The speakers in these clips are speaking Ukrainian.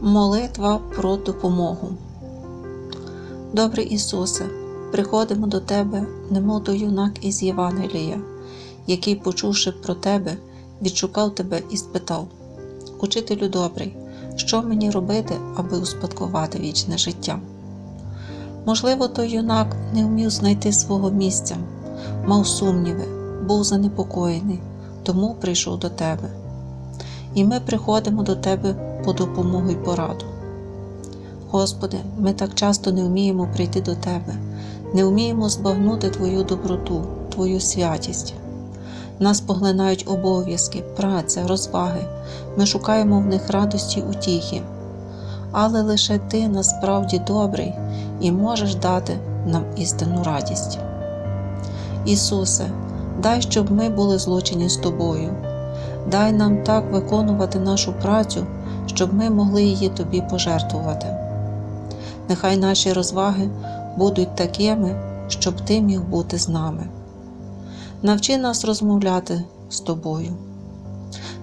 Молитва про допомогу. Добрий Ісусе, приходимо до Тебе, немов до юнак із Євангелія, який, почувши про Тебе, відшукав Тебе і спитав: Учителю добрий, що мені робити, аби успадкувати вічне життя? Можливо, той юнак не вмів знайти свого місця, мав сумніви, був занепокоєний, тому прийшов до Тебе. І ми приходимо до Тебе по допомогу й пораду. Господи, ми так часто не вміємо прийти до Тебе, не вміємо збагнути Твою доброту, Твою святість. Нас поглинають обов'язки, праця, розваги, ми шукаємо в них радості утіхи. Але лише Ти насправді добрий і можеш дати нам істинну радість. Ісусе, дай, щоб ми були злучені з Тобою. Дай нам так виконувати нашу працю, щоб ми могли її Тобі пожертвувати. Нехай наші розваги будуть такими, щоб Ти міг бути з нами. Навчи нас розмовляти з Тобою.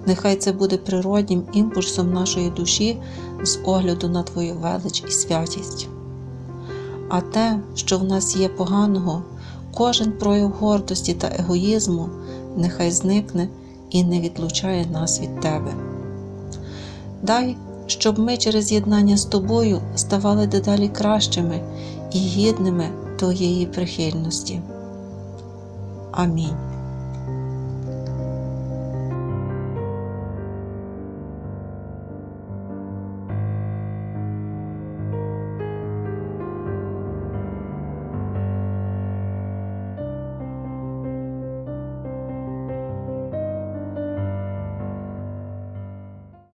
Нехай це буде природнім імпульсом нашої душі з огляду на Твою велич і святість. А те, що в нас є поганого, кожен прояв гордості та егоїзму, нехай зникне і не відлучає нас від Тебе. Дай, щоб ми через єднання з Тобою ставали дедалі кращими і гідними Твоєї прихильності. Амінь.